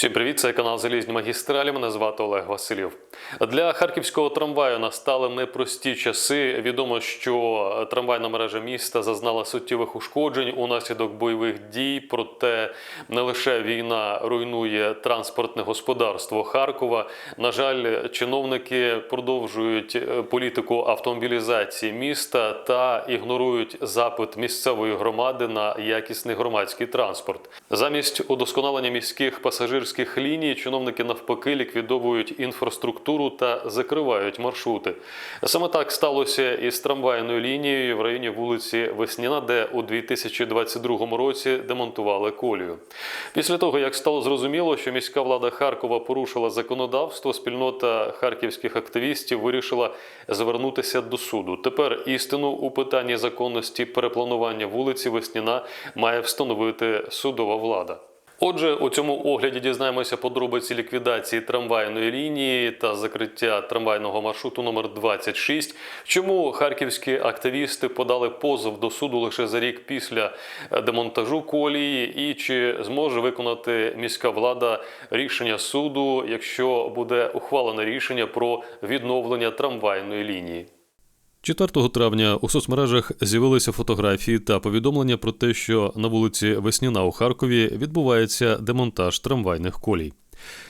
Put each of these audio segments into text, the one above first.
Всім привіт, це канал Залізні магістралі. Мене звати Олег Василів. Для харківського трамваю настали непрості часи. Відомо, що трамвайна мережа міста зазнала суттєвих ушкоджень унаслідок бойових дій. Проте не лише війна руйнує транспортне господарство Харкова. На жаль, чиновники продовжують е, політику автомобілізації міста та ігнорують запит місцевої громади на якісний громадський транспорт. Замість удосконалення міських пасажирських ліній чиновники навпаки ліквідовують інфраструктуру та закривають маршрути. Саме так сталося і з трамвайною лінією в районі вулиці Весняна, де у 2022 році демонтували колію. Після того, як стало зрозуміло, що міська влада Харкова порушила законодавство, спільнота харківських активістів вирішила звернутися до суду. Тепер істину у питанні законності перепланування вулиці Весняна має встановити судова влада. Отже, у цьому огляді дізнаємося подробиці ліквідації трамвайної лінії та закриття трамвайного маршруту номер 26 Чому харківські активісти подали позов до суду лише за рік після е, демонтажу колії, і чи зможе виконати міська влада рішення суду, якщо буде ухвалене рішення про відновлення трамвайної лінії? 4 травня у соцмережах з'явилися фотографії та повідомлення про те, що на вулиці Весняна у Харкові відбувається демонтаж трамвайних колій.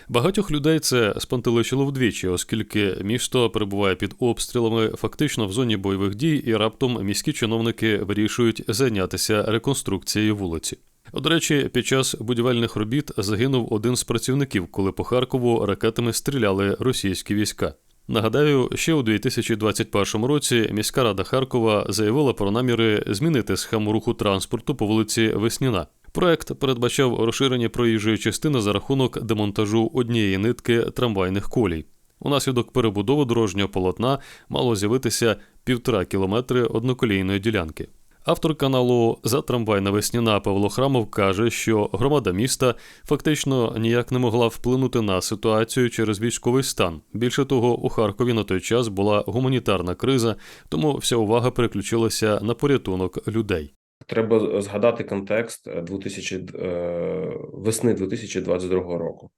Багатьох людей це спантеличило вдвічі, оскільки місто перебуває під обстрілами, фактично в зоні бойових дій, і раптом міські чиновники вирішують зайнятися реконструкцією вулиці. До речі, під час будівельних робіт загинув один з працівників, коли по Харкову ракетами стріляли російські війська. Нагадаю, ще у 2021 році міська рада Харкова заявила про наміри змінити схему руху транспорту по вулиці Весніна. Проект передбачав розширення проїжджої частини за рахунок демонтажу однієї нитки трамвайних колій. Унаслідок перебудови дорожнього полотна мало з'явитися півтора кілометри одноколійної ділянки. Автор каналу За трамвайна весняна Павло Храмов каже, що громада міста фактично ніяк не могла вплинути на ситуацію через військовий стан. Більше того, у Харкові на той час була гуманітарна криза, тому вся увага переключилася на порятунок людей. Треба згадати контекст 2000, е, весни 2022 року.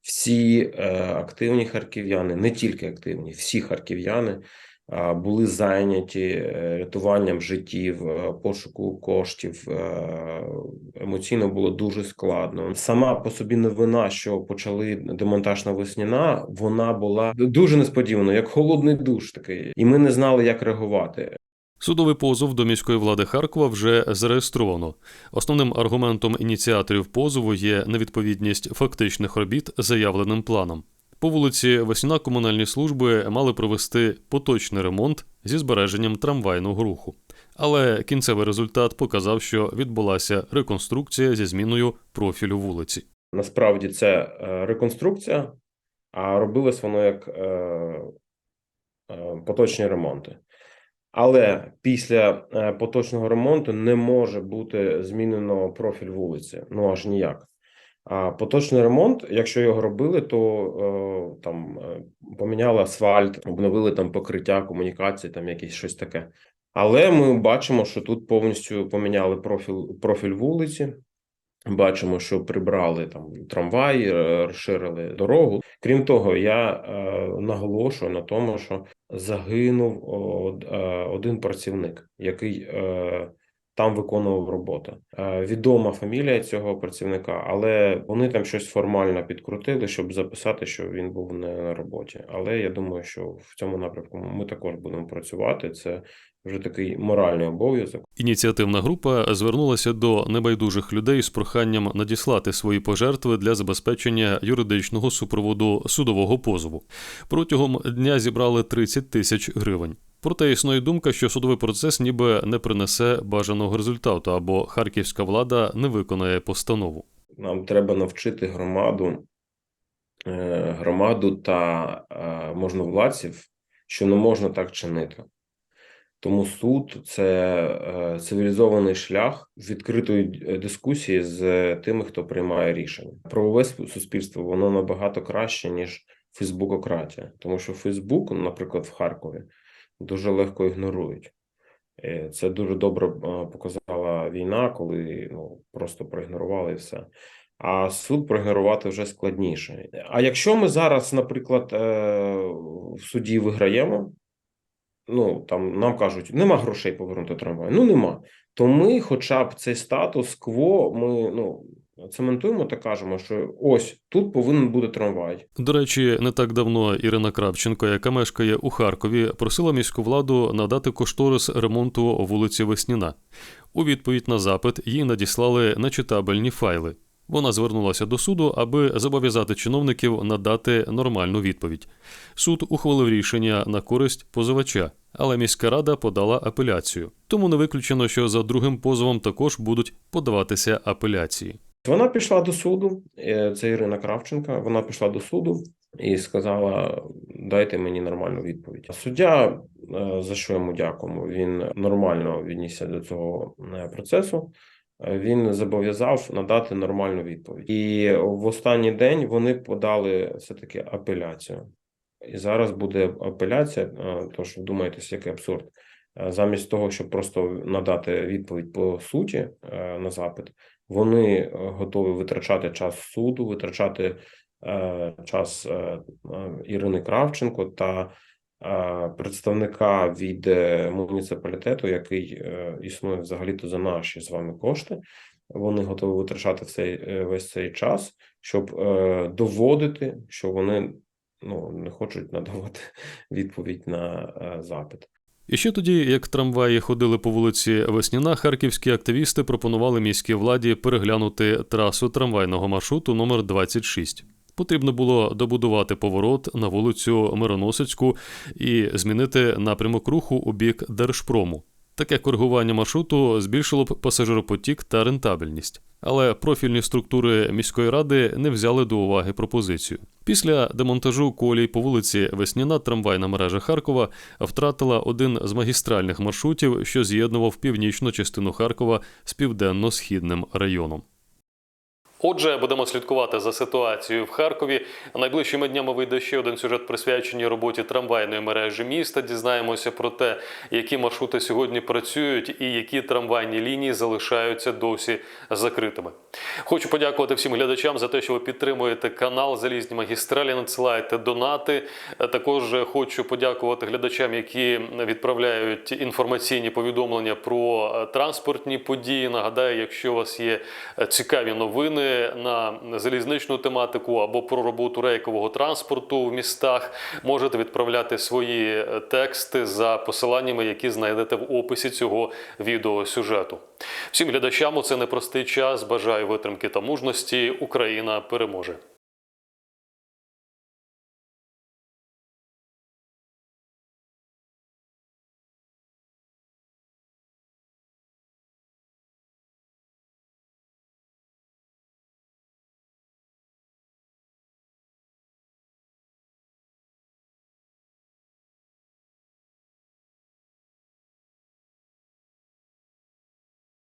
Всі е, активні харків'яни, не тільки активні, всі харків'яни е, були зайняті е, рятуванням життів, е, пошуку коштів. е, Емоційно було дуже складно. Сама по собі новина, що почали демонтаж на весняна, вона була дуже несподівано, як холодний душ такий, і ми не знали, як реагувати. Судовий позов до міської влади Харкова вже зареєстровано. Основним аргументом ініціаторів позову є невідповідність фактичних робіт заявленим планом. По вулиці Весняна комунальні служби мали провести поточний ремонт зі збереженням трамвайного руху. Але кінцевий результат показав, що відбулася реконструкція зі зміною профілю вулиці. Насправді це е, реконструкція, а робилось воно як е, е, поточні ремонти. Але після поточного ремонту не може бути змінено профіль вулиці. Ну аж ніяк. А поточний ремонт, якщо його робили, то е, там е, поміняли асфальт, обновили там покриття, комунікації, там якесь щось таке. Але ми бачимо, що тут повністю поміняли профіль профіль вулиці. Бачимо, що прибрали там трамвай, е, розширили дорогу. Крім того, я е, наголошую на тому, що загинув од- один працівник, який е, там виконував роботу. Е, відома фамілія цього працівника, але вони там щось формально підкрутили, щоб записати, що він був не на роботі. Але я думаю, що в цьому напрямку ми також будемо працювати. Це вже такий моральний обов'язок. Ініціативна група звернулася до небайдужих людей з проханням надіслати свої пожертви для забезпечення юридичного супроводу судового позову. Протягом дня зібрали 30 тисяч гривень. Проте існує думка, що судовий процес ніби не принесе бажаного результату, або харківська влада не виконає постанову. Нам треба навчити громаду, е, громаду та е, можновладців, що не можна так чинити. Тому суд це е, цивілізований шлях відкритої дискусії з тими, хто приймає рішення. Правове су- суспільство воно набагато краще, ніж фейсбукократія, тому що Фейсбук, наприклад, в Харкові, дуже легко ігнорують. Е, Це дуже добре е, показала війна, коли ну просто проігнорували все. а суд проігнорувати вже складніше. А якщо ми зараз, наприклад, е, в суді виграємо, ну там нам кажуть, нема грошей повернути трамвай. Ну нема. То ми, хоча б цей статус-кво, ми ну цементуємо та кажемо, що ось тут повинен бути трамвай. До речі, не так давно Ірина Кравченко, яка мешкає у Харкові, просила міську владу надати кошторис ремонту вулиці Весніна. У відповідь на запит їй надіслали нечитабельні файли. Вона звернулася до суду, аби зобов'язати чиновників надати нормальну відповідь. Суд ухвалив рішення на користь позивача, але міська рада подала апеляцію. Тому не виключено, що за другим позовом також будуть подаватися апеляції. Вона пішла до суду. е, Це Ірина Кравченка. Вона пішла до суду і сказала: дайте мені нормальну відповідь. Суддя, е, за що йому дякуємо, він нормально віднісся до цього е, процесу. Він зобов'язав надати нормальну відповідь. І в останній день вони подали все таки апеляцію. І зараз буде апеляція. Тож вдумайтесь, який абсурд. Замість того, щоб просто надати відповідь по суті на запит, вони е, готові витрачати час суду, витрачати е, час е, е, Ірини Кравченко та е, представника від е, муніципалітету, який е, існує взагалі-то за наші з вами кошти. Вони готові витрачати цей весь цей час, щоб е, доводити, що вони ну не хочуть надавати відповідь на е, запит. І ще тоді, як трамваї ходили по вулиці Весняна, харківські активісти пропонували міській владі переглянути трасу трамвайного маршруту номер 26. Потрібно було добудувати поворот на вулицю Мироносицьку і змінити напрямок руху у бік Держпрому. Таке коригування маршруту збільшило б пасажиропотік та рентабельність. Але профільні структури міської ради не взяли до уваги пропозицію. Після демонтажу колій по вулиці Весняна трамвайна мережа Харкова втратила один з магістральних маршрутів, що з'єднував північну частину Харкова з південно-східним районом. Отже, будемо слідкувати за ситуацією в Харкові. Найближчими днями вийде ще один сюжет присвячений роботі трамвайної мережі міста. Дізнаємося про те, які маршрути сьогодні працюють і які трамвайні лінії залишаються досі закритими. Хочу подякувати всім глядачам за те, що ви підтримуєте канал Залізні магістралі, надсилаєте донати. Також хочу подякувати глядачам, які відправляють інформаційні повідомлення про транспортні події. Нагадаю, якщо у вас є цікаві новини на залізничну тематику або про роботу рейкового транспорту в містах, можете відправляти свої е, тексти за посиланнями, які знайдете в описі цього відеосюжету. Всім глядачам у це непростий час. Бажаю витримки та мужності. Україна переможе.